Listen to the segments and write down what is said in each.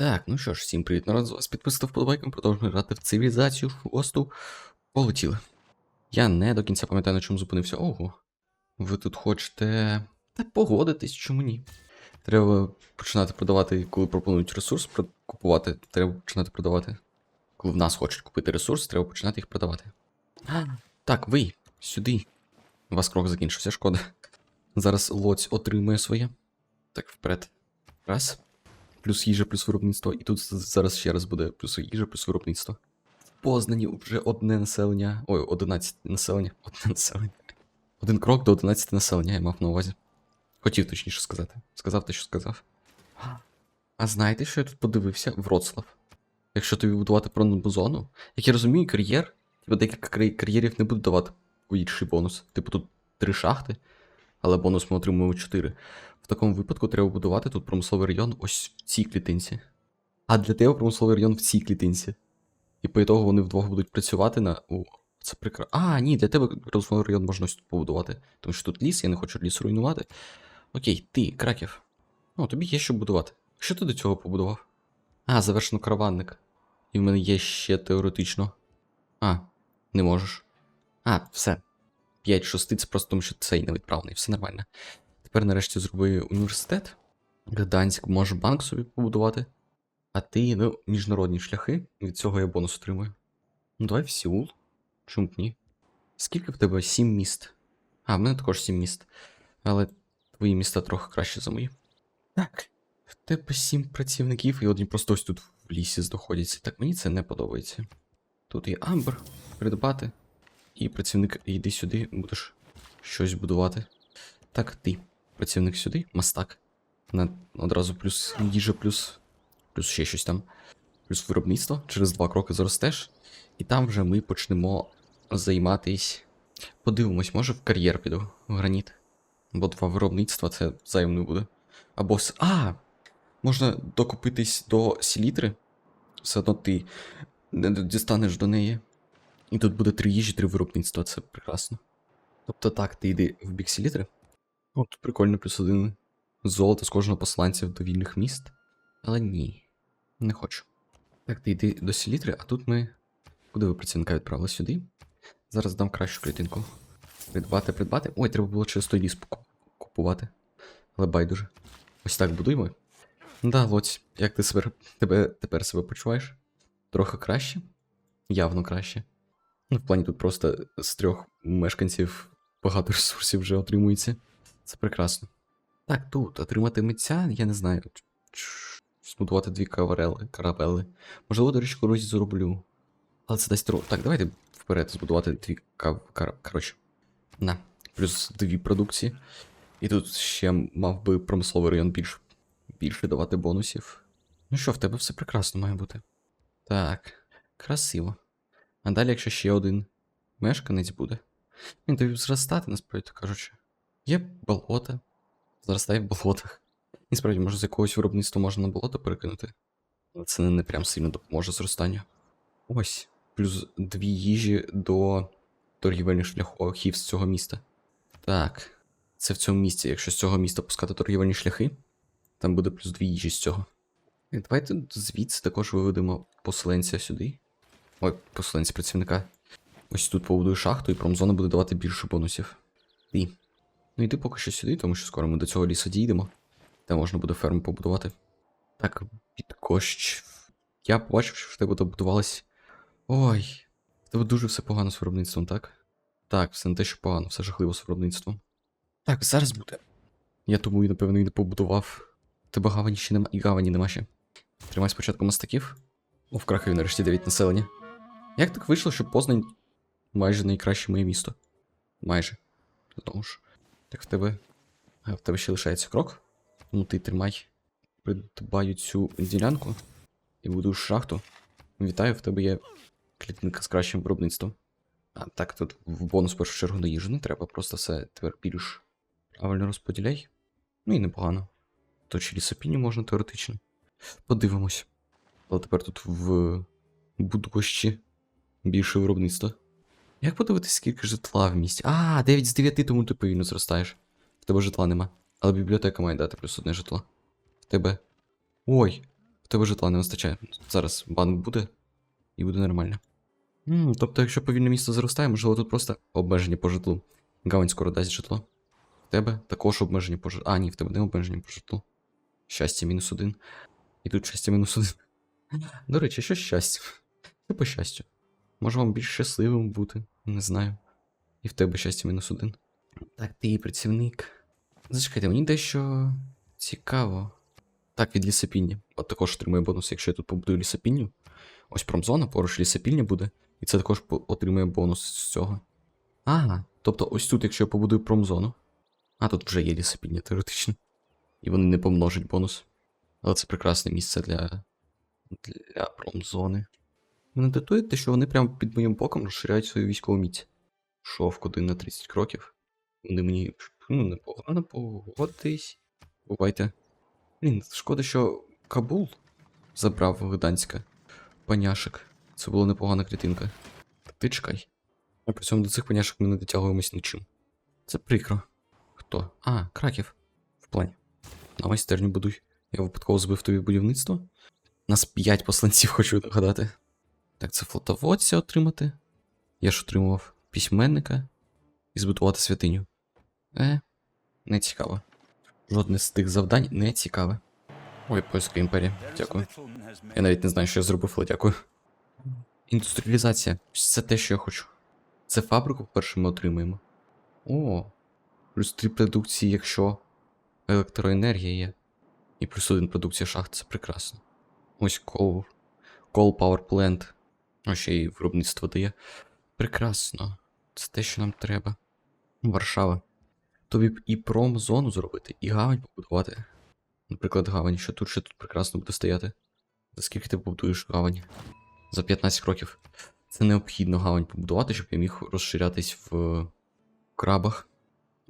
Так, ну що ж, всім привіт, народ, з вас підписав вподобайком, продовжуємо грати в цивілізацію шосту. Полетіли. Я не до кінця пам'ятаю, на чому зупинився. Ого. Ви тут хочете. Та погодитись, чому ні? Треба починати продавати, коли пропонують ресурс купувати. Треба починати продавати. Коли в нас хочуть купити ресурс, треба починати їх продавати. А, так, ви, сюди. У вас крок закінчився, шкода. Зараз лоць отримує своє. Так, вперед. Раз. Плюс їжа, плюс виробництво. І тут зараз ще раз буде плюс їжа, плюс виробництво. В Познані вже одне населення. Ой, 11 населення. Одне населення. Один крок до 11 населення, я мав на увазі. Хотів точніше сказати. Сказав те, що сказав. А знаєте, що я тут подивився? Вроцлав. Якщо тобі будувати пронобу зону, як я розумію, кар'єр, типу декілька кар'єрів не буде давати інший бонус. Типу тут три шахти, але бонус ми отримуємо 4. Такому випадку треба будувати тут промисловий район ось в цій клітинці. А для тебе промисловий район в цій клітинці. І по ітогу вони вдвох будуть працювати на. О, це прекрасно. А, ні, для тебе промисловий район можна ось тут побудувати. Тому що тут ліс, я не хочу ліс руйнувати. Окей, ти, краків. О, тобі є що будувати. Що ти до цього побудував? А, завершено караванник. І в мене є ще теоретично. А, не можеш. А, все. 5 6 це просто тому, що цей невідправний, все нормально. Тепер нарешті зроби університет. Гданськ може банк собі побудувати. А ти, ну, міжнародні шляхи. Від цього я бонус отримую. Ну, давай в Сеул. Чому б ні? Скільки в тебе? Сім міст. А, в мене також сім міст. Але твої міста трохи краще за мої. Так. В тебе сім працівників, і одні просто ось тут в лісі знаходяться. Так, мені це не подобається. Тут є Амбер, придбати. І працівник, йди сюди, будеш щось будувати. Так, ти. Працівник сюди, мастак. На одразу плюс їжа, плюс. Плюс ще щось там. Плюс виробництво. Через два кроки зростеш. І там вже ми почнемо займатись. Подивимось, може в кар'єр піду в граніт. Бо два виробництва це займ буде. Або с. А! Можна докупитись до селітри. Все одно ти не дістанеш до неї. І тут буде три їжі, три виробництва, це прекрасно. Тобто так, ти йди в бік селітри. О, тут прикольно, плюс один золото з кожного посланця до вільних міст. Але ні, не хочу. Так, ти йди до селітри, а тут ми. Куди ви працівника відправили сюди? Зараз дам кращу клітинку. Придбати, придбати. Ой, треба було через той ліс купувати. Але байдуже. Ось так будуємо. Да, Лоць, як ти себе, тебе тепер себе почуваєш? Трохи краще? Явно краще. Ну, в плані тут просто з трьох мешканців багато ресурсів вже отримується. Це прекрасно. Так, тут отримати митця, я не знаю. Збудувати дві каварели, каравели. Можливо, до речі, колись зроблю. Але це дасть трохи. Так, давайте вперед збудувати дві кав... кар... Коротше. На. Плюс дві продукції. І тут ще мав би промисловий район більш... більше давати бонусів. Ну що, в тебе все прекрасно має бути. Так, красиво. А далі, якщо ще один мешканець буде, він тобі зростати, насправді кажучи. Є болота, зростає в болотах. І справді, може, з якогось виробництва можна на болото перекинути. Але це не, не прям сильно допоможе зростанню. Ось. Плюс дві їжі до торгівельних шляхів з цього міста. Так. Це в цьому місці. Якщо з цього міста пускати торгівельні шляхи, там буде плюс дві їжі з цього. І давайте звідси також виведемо поселенця сюди. Ой, поселенці працівника. Ось тут побудую шахту, і промзона буде давати більше бонусів. І. Ну йди поки що сюди, тому що скоро ми до цього лісу дійдемо. Де можна буде ферму побудувати. Так, підкощ. Я побачив, що в тебе добудувалось. Ой, в тебе дуже все погано з виробництвом, так? Так, все не те, що погано, все жахливо з виробництвом. Так, зараз буде. Я тому і, напевно, і не побудував. Тебе гавані ще нема. І гавані нема ще. Тримай спочатку мастаків. О, в Кракові нарешті 9 населення. Як так вийшло, що Познань майже найкраще моє місто? Майже. Знову ж. Так в тебе. А в тебе ще лишається крок. Ну ти тримай. Придбаю цю ділянку і буду шахту. Вітаю, в тебе є клітинка з кращим виробництвом. А так, тут в бонус першу чергу на їжу не треба, просто все тепер більш правильно розподіляй. Ну і непогано. Точі лісопіні можна теоретично. Подивимось. Але тепер тут в будущі більше виробництва. Як подивитись, скільки житла в місті? А, 9 з 9, тому ти повільно зростаєш. В тебе житла нема. Але бібліотека має дати плюс одне житло. В тебе. Ой, В тебе житла не вистачає. Зараз банк буде, і буде нормально. М, тобто, якщо повільне місто зростає, можливо, тут просто обмеження по житлу. Гавань скоро дасть житло. В тебе також обмеження по житлу. А, ні, в тебе не обмеження по житлу. Щастя мінус один. І тут щастя мінус один. До речі, що щастя? Це по щастю. Може вам більш щасливим бути, не знаю. І в тебе щастя мінус один. Так, ти працівник. Зачекайте, мені дещо цікаво. Так, від лісопільні. От також отримує бонус, якщо я тут побудую лісопільню. Ось промзона, поруч лісопільня буде. І це також отримує бонус з цього. Ага, тобто ось тут, якщо я побудую промзону. А тут вже є лісопільня теоретично. І вони не помножать бонус. Але це прекрасне місце для. для промзони. Мене датує те, що вони прямо під моїм боком розширяють свою військову міць. Шовк один на 30 кроків. Вони мені ну, непогано погодитись. Бувайте. Блін, шкода, що Кабул забрав Гданська паняшек. Це була непогана клітинка. Ти чекай. А при цьому до цих паняшок ми не дотягуємось нічим. Це прикро. Хто? А, краків. В плані. На майстерню будуй. Я випадково збив тобі будівництво. Нас 5 посланців хочу нагадати. Так, це флотоводця отримати. Я ж отримував письменника і збудувати святиню. Е, не цікаво. Жодне з тих завдань не цікаве. Ой, польська імперія, дякую. Я навіть не знаю, що я зробив, але дякую. Індустріалізація. Це те, що я хочу. Це фабрику вперше ми отримаємо. О, плюс 3 продукції, якщо електроенергія є. І плюс один продукція шахт, це прекрасно. Ось кол. Кол Power Plant. Ось ще й виробництво дає. Прекрасно. Це те, що нам треба. Варшава. Тобі б і промзону зробити, і гавань побудувати. Наприклад, гавань, що тут ще тут прекрасно буде стояти. За скільки ти побудуєш гавань? За 15 років. Це необхідно гавань побудувати, щоб я міг розширятись в крабах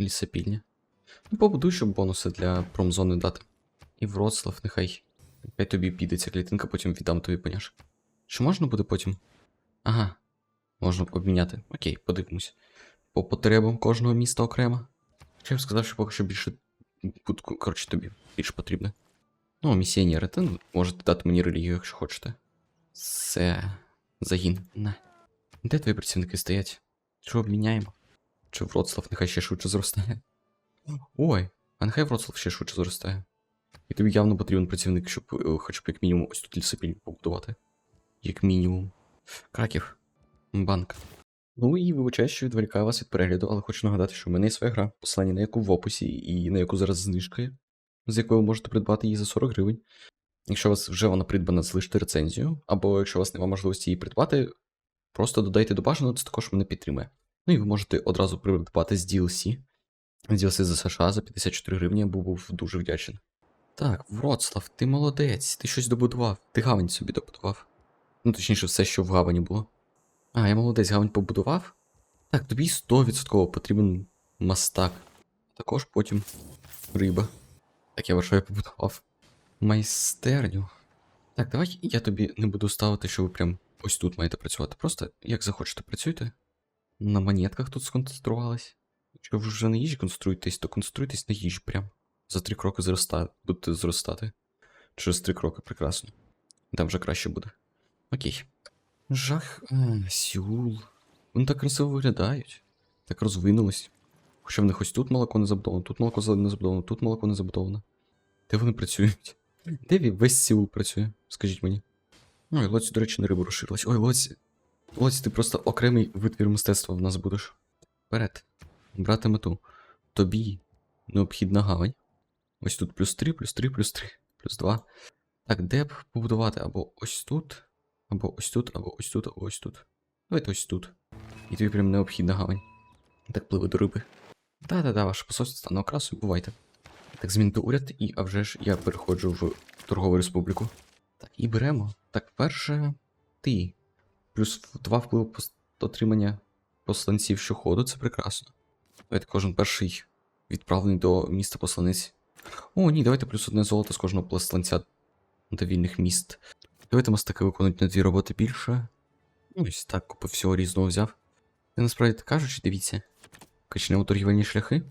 лісопільня. Ну, побудуй, щоб бонуси для промзони дати. І Вроцлав, нехай. Нехай тобі піде ця клітинка, потім віддам тобі поняш. Чи можна буде потім? Ага. Можна обміняти. Окей, подивимось. По потребам кожного міста окремо. Чи я б сказав, що поки що більше. Коротше, тобі більше потрібно. Ну, місіонери, та ну, можете дати мені релігію, якщо хочете. Це. Загін. На. Де твої працівники стоять? Що обміняємо? Чи Вроцлав нехай ще швидше зростає? Ой, а нехай Вроцлав ще швидше зростає. І тобі явно потрібен працівник, щоб е, хоч б як мінімум ось тут лісопільню побудувати. Як мінімум. Краків. Банк. Ну і вибачаю, що відволікаю вас від перегляду, але хочу нагадати, що в мене є своя гра, послання на яку в описі і на яку зараз знижка, з якою ви можете придбати її за 40 гривень. Якщо у вас вже вона придбана, залиште рецензію, або якщо у вас немає можливості її придбати, просто додайте до бажаного, це також мене підтримує. Ну і ви можете одразу придбати з DLC. DLC за США за 54 гривні, був, був дуже вдячний. Так, Вроцлав, ти молодець, ти щось добудував, ти гавань собі добудував. Ну, точніше, все, що в гавані було. А, я молодець, гавань побудував. Так, тобі 100% потрібен мастак. Також потім риба. Так, я вважаю, побудував. Майстерню. Так, давай я тобі не буду ставити, що ви прям ось тут маєте працювати. Просто як захочете, працюйте. На монетках тут сконцентрувались. Якщо ви вже на їжі конструєтесь, то конструйтесь на їжі прям. За три кроки зроста... будете зростати. Через три кроки, прекрасно. Там вже краще буде. Окей. Жах. А, Сіул. Вони так красиво виглядають. Так розвинулись. Хоча в них ось тут молоко не забудовано, тут молоко не забудовано, тут молоко не забудовано. Де вони працюють? Де весь Сіул працює? Скажіть мені. Ой, Лоці, до речі, на рибу розширилась. Ой, Лоці. Лоці, ти просто окремий витвір мистецтва в нас будеш. Вперед. Брати мету. Тобі необхідна гавань. Ось тут плюс 3, плюс 3, плюс 3, плюс 2. Так, де б побудувати? Або ось тут, або ось тут, або ось тут, або ось тут. Давайте ось тут. І тобі прям необхідна гавань. Так пливе до риби. Да-да-да, ваше посольство стане окрасою, бувайте. Так, змінити уряд, і а вже ж я переходжу в торгову республіку. Так, і беремо. Так, перше ти. Плюс 2 впливу отримання посланців щоходу, це прекрасно. Давайте кожен перший відправлений до міста посланець. О, ні, давайте плюс одне золото з кожного посланця до вільних міст. Давайте мастаки виконують на дві роботи більше. Ну, ось так, купи всього різного взяв. Та насправді так кажучи, дивіться. Качнемо торгівельні шляхи.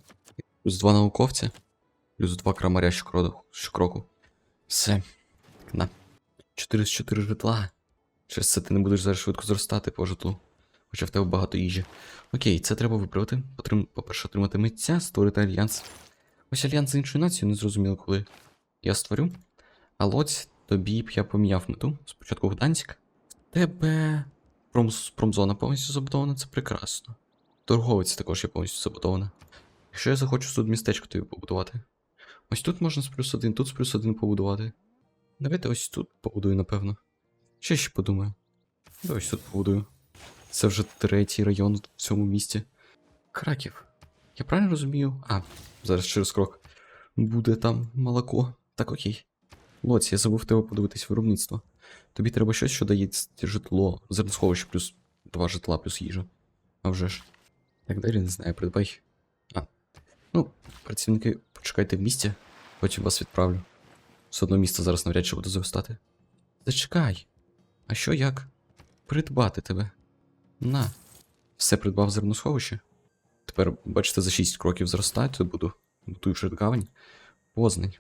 Плюс два науковця. Плюс два крамаря щокроку. Все. На. 4 з 4 житла. Через це ти не будеш зараз швидко зростати по житлу. Хоча в тебе багато їжі. Окей, це треба виправити. Потрим... По-перше, отримати митця, створити альянс. Ось альянс з іншою нацією, не зрозуміло, коли я створю. А лоць тобі б я поміняв мету. Спочатку Гданськ. Тебе пром... промзона повністю забудована, це прекрасно. Торговець також є повністю забудована. Якщо я захочу тут містечко тобі побудувати. Ось тут можна з плюс один, тут з плюс один побудувати. Давайте ось тут побудую, напевно. Ще ще подумаю. Давай ось тут побудую. Це вже третій район в цьому місті. Краків. Я правильно розумію? А, зараз через крок. Буде там молоко. Так окей. Лоці, я забув тебе подивитись виробництво. Тобі треба щось, що дає житло, зерносховище плюс два житла, плюс їжа. А вже ж. Так далі не знаю, придбай. А. Ну, працівники, почекайте в місті, потім вас відправлю. Все одно місто зараз навряд чи буду зростати. Зачекай. А що як? Придбати тебе. На. Все придбав зерносховище. Тепер, бачите, за 6 кроків зростати буду. Будую вже гавань. Познань.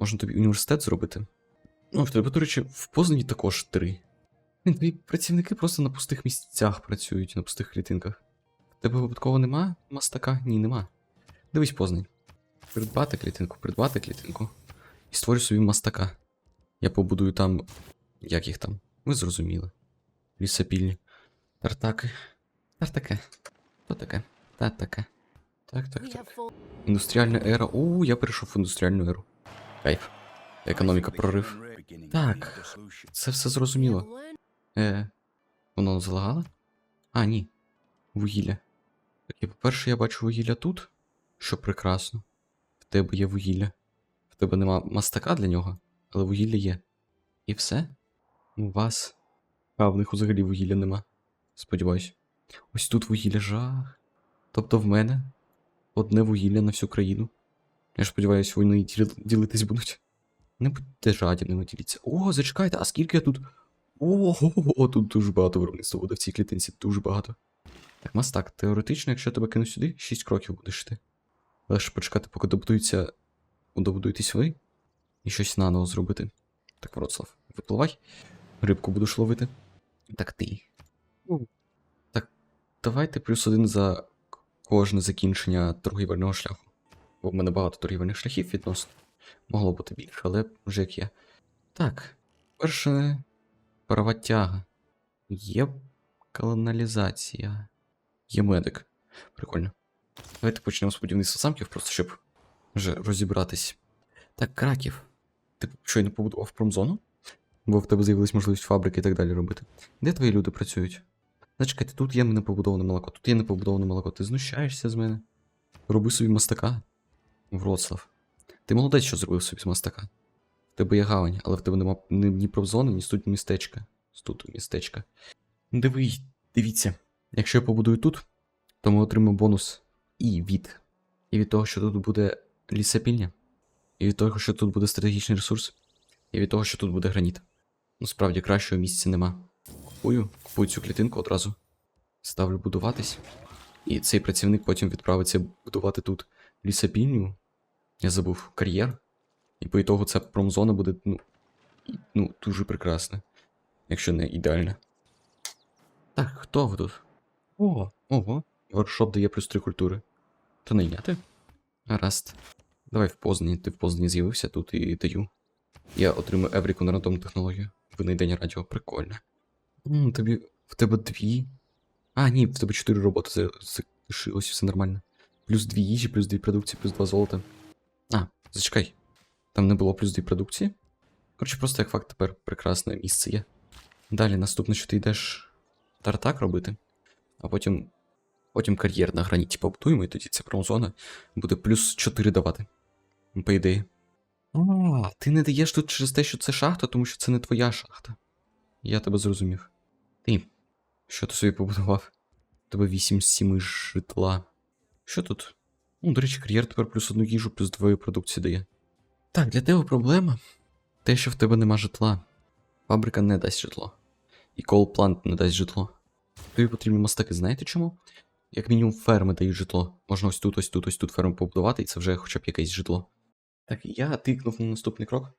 Можна тобі університет зробити. Ну, в тебе, до речі, в Познані також три. Твої працівники просто на пустих місцях працюють, на пустих клітинках. Тебе випадково нема мастака? Ні, нема. Дивись Познань. Придбати клітинку, придбати клітинку. І створю собі мастака. Я побудую там. Як їх там? Ви зрозуміли. Лісопільні. Тартаки. Тартаке. Що таке? Та таке. Так, так, так. Індустріальна ера. У, я перейшов в індустріальну еру. Кайф. Економіка прорив. Так. Це все зрозуміло. Е. Воно залагало? А, ні. Вугілля. Окей, по-перше, я бачу вугілля тут, що прекрасно. В тебе є вугілля. В тебе нема мастака для нього, але вугілля є. І все? У вас. А, в них взагалі вугілля нема. Сподіваюсь. Ось тут вугілля жах. Тобто в мене одне вугілля на всю країну. Я ж сподіваюся, вони діл- ділитись будуть. Не будьте жадібними, діліться. О, зачекайте, а скільки я тут. Ого, тут дуже багато виробництва буде в цій клітинці, дуже багато. Так, мастак, теоретично, якщо я тебе кину сюди, 6 кроків будеш йти. Але ж почекати, поки добудується. Добудуєтесь ви і щось наново зробити. Так, Вроцлав, випливай. Рибку будеш ловити. Так ти. Так, давайте плюс один за кожне закінчення торгівельного шляху. Бо в мене багато торгівельних шляхів відносно. Могло бути більше, але вже як є. Так, перше парова тяга. Є каналізація. Є медик. Прикольно. Давайте почнемо з будівництва замків, просто щоб вже розібратись. Так, краків. Ти щойно побудував промзону? Бо в тебе з'явилась можливість фабрики і так далі робити. Де твої люди працюють? Зачекайте, тут є непобудоване молоко, тут є непобудоване молоко. Ти знущаєшся з мене? Роби собі мастака. Вроцлав. Ти молодець, що зробив собі з мастака. В тебе є гавань, але в тебе нема ні, промзони, ні тут містечка. Тут містечка. Диви, дивіться. Якщо я побудую тут, то ми отримаємо бонус і від. І від того, що тут буде лісопільня, і від того, що тут буде стратегічний ресурс, і від того, що тут буде граніт. Ну, справді, кращого місця нема. Купую, купую цю клітинку одразу. Ставлю будуватись. І цей працівник потім відправиться будувати тут лісопільню. Я забув кар'єр. І по ітогу ця промзона буде, ну, ну, дуже прекрасна. Якщо не ідеальна. Так, хто ви тут? О, ого. Воркшоп дає плюс три культури. То не йняти? Гаразд. Давай в Познані. Ти в Познані з'явився тут і даю. Я отримую Евріку на рандомну технологію. Винайдення радіо, прикольно. М, тобі. В тебе дві. А, ні, в тебе чотири роботи за- залишилось, все нормально. Плюс дві їжі, плюс дві продукції, плюс два золота. А, зачекай. Там не було плюс дві продукції? Коротше, просто як факт тепер прекрасне місце є. Далі, наступне, що ти йдеш тартак робити, а потім. Потім кар'єр на граніті побудуємо, і тоді ця промзона буде плюс 4 давати. По ідеї. А, ти не даєш тут через те, що це шахта, тому що це не твоя шахта. Я тебе зрозумів. Ти. Що ти собі побудував? Тебе 8 з 7 житла. Що тут? Ну, до речі, кар'єр тепер плюс одну їжу, плюс двоє продукції дає. Так, для тебе проблема. Те, що в тебе нема житла. Фабрика не дасть житло. І колплант не дасть житло. Тобі потрібні мастаки, знаєте чому? Як мінімум ферми дають житло. Можна ось тут, ось тут, ось тут ферму побудувати, і це вже хоча б якесь житло. Так, я тикнув на наступний крок.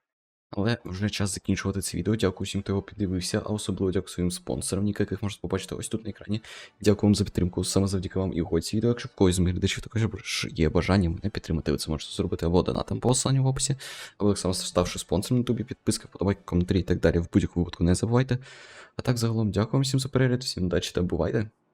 Але вже час закінчувати це відео. Дякую всім, хто його піддивився, а особливо дякую своїм спонсорам, яких можете побачити ось тут на екрані. Дякую вам за підтримку. Саме завдяки вам і ці відео. Якщо в когось з моїх глядачів також є бажання мене підтримати, ви це можете зробити або донатом по посиланню в описі, або так само ставши спонсором на ютубі, підписка, вподобайки, коментарі і так далі. В будь-якому випадку не забувайте. А так загалом дякую вам всім за перегляд, всім удачі та бувайте!